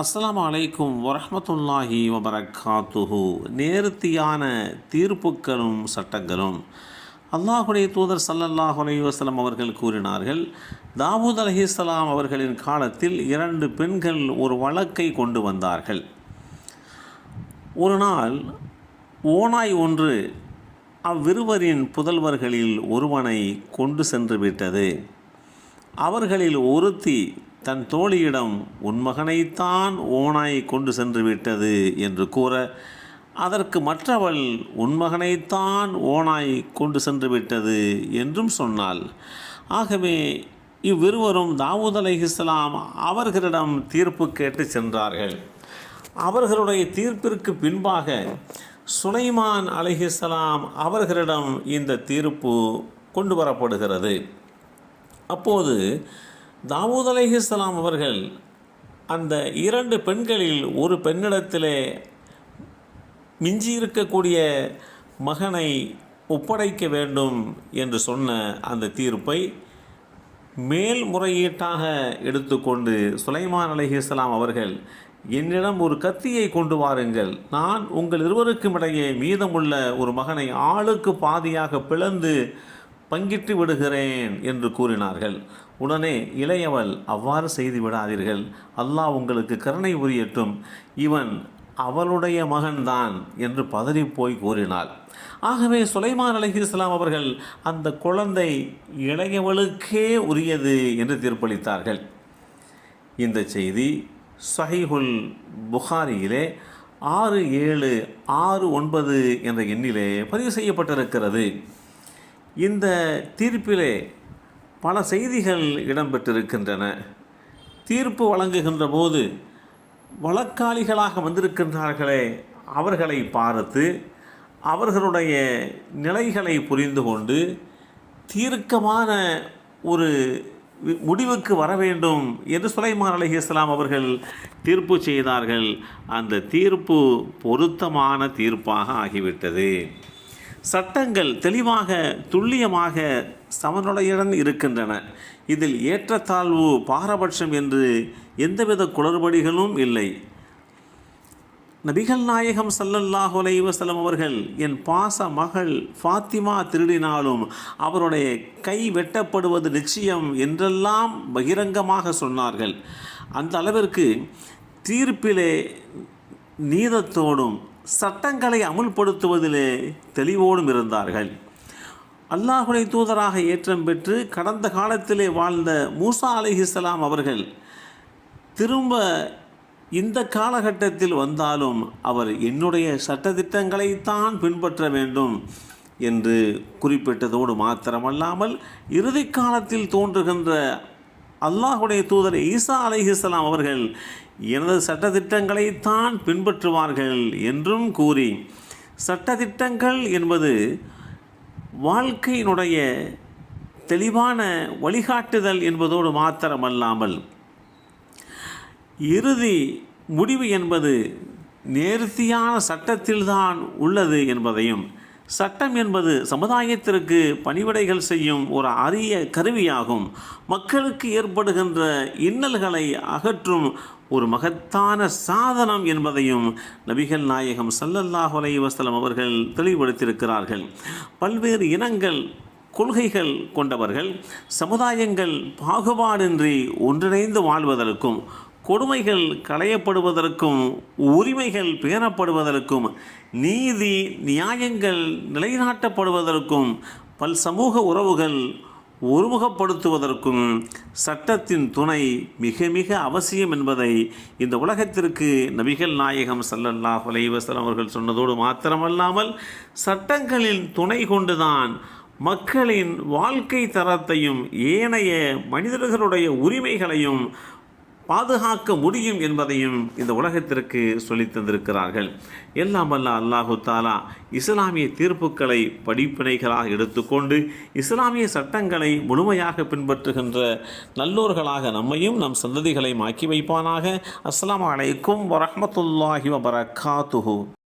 அஸ்லாம் அலைக்கும் வரமத்துல்லாஹி வபரகாத்துஹு நேர்த்தியான தீர்ப்புகளும் சட்டங்களும் அல்லாஹுடைய தூதர் சல்லல்லாஹ் அலைஹி அவர்கள் கூறினார்கள். தாவூத் அலஹிஸ்லாம் அவர்களின் காலத்தில் இரண்டு பெண்கள் ஒரு வழக்கை கொண்டு வந்தார்கள். ஒரு நாள் ஓனாய் ஒன்று அவ்விருவரின் புதல்வர்களில் ஒருவனை கொண்டு சென்று விட்டது. அவர்களில் ஒருத்தி தன் தோழியிடம் உன் மகனைத்தான் ஓனாய் கொண்டு சென்று விட்டது என்று கூற அதற்கு மற்றவள் உன் மகனைத்தான் ஓனாய் கொண்டு சென்று விட்டது என்றும் சொன்னாள். ஆகவே இவ்விருவரும் தாவூத் அலைஹிஸ்ஸலாம் அவர்களிடம் தீர்ப்பு கேட்டு சென்றார்கள். அவர்களுடைய தீர்ப்பிற்கு பின்பாக சுலைமான் அலைஹிஸ்ஸலாம் அவர்களிடம் இந்த தீர்ப்பு கொண்டு வரப்படுகிறது. அப்போது தாவூத் அலைஹிஸ்லாம் அவர்கள் அந்த இரண்டு பெண்களில் ஒரு பெண்ணிடத்திலே மிஞ்சி இருக்கக்கூடிய மகனை ஒப்படைக்க வேண்டும் என்று சொன்ன அந்த தீர்ப்பை மேல்முறையீட்டாக எடுத்துக்கொண்டு சுலைமான் அலிஹிஸ்லாம் அவர்கள் என்னிடம் ஒரு கத்தியை கொண்டு வாருங்கள். நான் உங்கள் இருவருக்கும் இடையே மீதமுள்ள ஒரு மகனை ஆளுக்கு பாதியாக பிளந்து பங்கிட்டு விடுகிறேன் என்று கூறினார்கள். உடனே இளையவள் அவ்வாறு செய்து விடாதீர்கள். அல்லாஹ் உங்களுக்கு கருணை புரியட்டும். இவன் அவளுடைய மகன்தான் என்று பதறிப்போய் கூறினாள். ஆகவே சுலைமான் அலைஹிஸ்லாம் அவர்கள் அந்த குழந்தை இளையவளுக்கே உரியது என்று தீர்ப்பளித்தார்கள். இந்த செய்தி சஹிஹுல் புகாரியிலே ஆறு ஏழு ஆறு ஒன்பது என்ற எண்ணிலே பதிவு செய்யப்பட்டிருக்கிறது. இந்த தீர்ப்பிலே பல செய்திகள் இடம்பெற்றிருக்கின்றன. தீர்ப்பு வழங்குகின்ற போது வழக்காளிகளாக வந்திருக்கின்றார்களே அவர்களை பார்த்து அவர்களுடைய நிலைகளை புரிந்து கொண்டு தீர்க்கமான ஒரு முடிவுக்கு வர வேண்டும் என்று சுலைமான் அலஹி இஸ்லாம் அவர்கள் தீர்ப்பு செய்தார்கள். அந்த தீர்ப்பு பொருத்தமான தீர்ப்பாக ஆகிவிட்டது. சட்டங்கள் தெளிவாக துல்லியமாக சமநிலையுடன் இருக்கின்றன. இதில் ஏற்றத்தாழ்வு பாரபட்சம் என்று எந்தவித குளறுபடிகளும் இல்லை. நபிகள் நாயகம் சல்லல்லாஹு அலைவசலம் அவர்கள் என் பாச மகள் ஃபாத்திமா திருடினாலும் அவருடைய கை வெட்டப்படுவது நிச்சயம் என்றெல்லாம் பகிரங்கமாக சொன்னார்கள். அந்த அளவிற்கு தீர்ப்பிலே நீதத்தோடும் சட்டங்களை அமுல்படுத்துவதிலே தெளிவோடும் இருந்தார்கள். அல்லாஹுடைய தூதராக ஏற்றம் பெற்று கடந்த காலத்திலே வாழ்ந்த மூசா அலிஹிஸ்லாம் அவர்கள் திரும்ப இந்த காலகட்டத்தில் வந்தாலும் அவர் என்னுடைய சட்டத்திட்டங்களைத்தான் பின்பற்ற வேண்டும் என்று குறிப்பிட்டதோடு மாத்திரமல்லாமல் இறுதி காலத்தில் தோன்றுகின்ற அல்லாஹுடைய தூதர் ஈசா அலைஹிஸ்லாம் அவர்கள் எனது சட்டத்திட்டங்களைத்தான் பின்பற்றுவார்கள் என்றும் கூறி சட்டத்திட்டங்கள் என்பது வாழ்க்கையினுடைய தெளிவான வழிகாட்டுதல் என்பதோடு மாத்திரமல்லாமல் இறுதி முடிவு என்பது நேர்த்தியான சட்டத்தில்தான் உள்ளது என்பதையும் சட்டம் என்பது சமுதாயத்திற்கு பணிவிடைகள் செய்யும் ஒரு அரிய கருவியாகும். மக்களுக்கு ஏற்படுகின்ற இன்னல்களை அகற்றும் ஒரு மகத்தான சாதனம் என்பதையும் நபிகள் நாயகம் சல்லல்லாஹ் அலை அவர்கள் தெளிவுபடுத்தியிருக்கிறார்கள். பல்வேறு இனங்கள் கொள்கைகள் கொண்டவர்கள் சமுதாயங்கள் பாகுபாடின்றி ஒன்றிணைந்து வாழ்வதற்கும் கொடுமைகள் களையப்படுவதற்கும் உரிமைகள் பேணப்படுவதற்கும் நீதி நியாயங்கள் நிலைநாட்டப்படுவதற்கும் பல் சமூக உறவுகள் ஒருமுகப்படுத்துவதற்கும் சட்டத்தின் துணை மிக மிக அவசியம் என்பதை இந்த உலகத்திற்கு நபிகள் நாயகம் சல்லல்லாஹ் அலைவசலம் அவர்கள் சொன்னதோடு மாத்திரமல்லாமல் சட்டங்களின் துணை கொண்டுதான் மக்களின் வாழ்க்கை தரத்தையும் ஏனைய மனிதர்களுடைய உரிமைகளையும் பாதுகாக்க முடியும் என்பதையும் இந்த உலகத்திற்கு சொல்லித் தந்திருக்கிறார்கள். எல்லாம் வல்ல அல்லாஹு தாலா இஸ்லாமிய தீர்ப்புகளை படிப்பினைகளாக எடுத்துக்கொண்டு இஸ்லாமிய சட்டங்களை முழுமையாக பின்பற்றுகின்ற நல்லோர்களாக நம்மையும் நம் சந்ததிகளையும் ஆக்கி வைப்பானாக. அஸ்லாம் வலைக்கும் வரமத்துல்லாஹி வபரகாத்துஹூ.